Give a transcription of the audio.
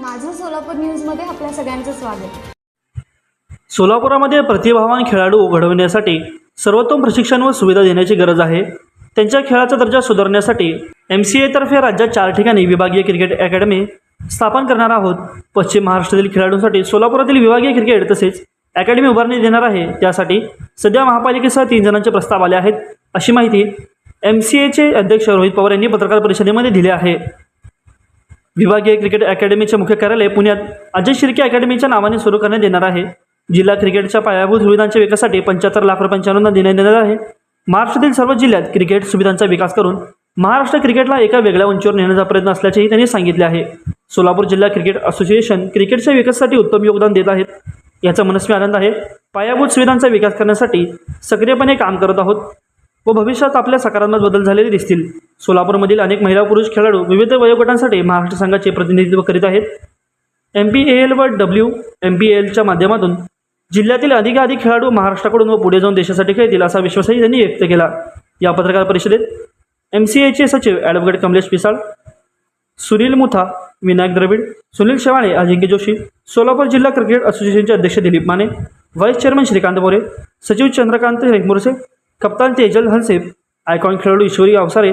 माझं सोलापूर न्यूजमध्ये आपल्या सगळ्यांचं स्वागत. सोलापुरामध्ये प्रतिभावान खेळाडू घडवण्यासाठी सर्वोत्तम प्रशिक्षण व सुविधा देण्याची गरज आहे. त्यांच्या खेळाचा दर्जा सुधारण्यासाठी एम सी एतर्फे राज्यात चार ठिकाणी विभागीय क्रिकेट अकॅडमी स्थापन करणार आहोत. पश्चिम महाराष्ट्रातील खेळाडूंसाठी सोलापुरातील विभागीय क्रिकेट तसेच अकॅडमी उभारणी देणार आहे. त्यासाठी सध्या महापालिकेसह तीन जणांचे प्रस्ताव आले आहेत अशी माहिती एम सी एचे अध्यक्ष रोहित पवार यांनी पत्रकार परिषदेमध्ये दिली आहे. विभागीय क्रिकेट अकॅडमीचे मुख्य कार्यालय पुण्यात अजय शिर्के अकॅडमीच्या नावाने सुरू करण्यात येणार आहे. जिल्हा क्रिकेटच्या पायाभूत सुविधांच्या विकासासाठी पंच्याहत्तर लाख रुपयांच्या अनुदान देण्यात येणार आहे. महाराष्ट्रातील सर्व जिल्ह्यात क्रिकेट सुविधांचा विकास करून महाराष्ट्र क्रिकेटला एका वेगळ्या उंचीवर नेण्याचा प्रयत्न असल्याचेही त्यांनी सांगितले आहे. सोलापूर जिल्हा क्रिकेट असोसिएशन क्रिकेटच्या विकासासाठी उत्तम योगदान देत आहेत. याचा मनस्वी आनंद आहे. पायाभूत सुविधांचा विकास करण्यासाठी सक्रियपणे काम करत आहोत व भविष्यात आपल्या सकारात्मक बदल झालेले दिसतील. सोलापूरमधील अनेक महिला पुरुष खेळाडू विविध वयोगटांसाठी महाराष्ट्र संघाचे प्रतिनिधित्व करीत आहेत. एम पी ए एल व डब्ल्यू एम पी एलच्या माध्यमातून जिल्ह्यातील अधिकाधिक खेळाडू महाराष्ट्राकडून व पुढे जाऊन देशासाठी खेळतील असा विश्वासही त्यांनी व्यक्त केला. या पत्रकार परिषदेत एम सी एचे सचिव ॲडव्होकेट कमलेश पिसाळ सुनील मुथा विनायक द्रविड सुनील शेवाळे अजिंक्य जोशी सोलापूर जिल्हा क्रिकेट असोसिएशनचे अध्यक्ष दिलीप माने व्हाईस चेअरमन श्रीकांत बोरे सचिव चंद्रकांत रेगमुरसे कप्तान तेजल हलसे आयकॉन खेळाडू ईश्वरी अवसारे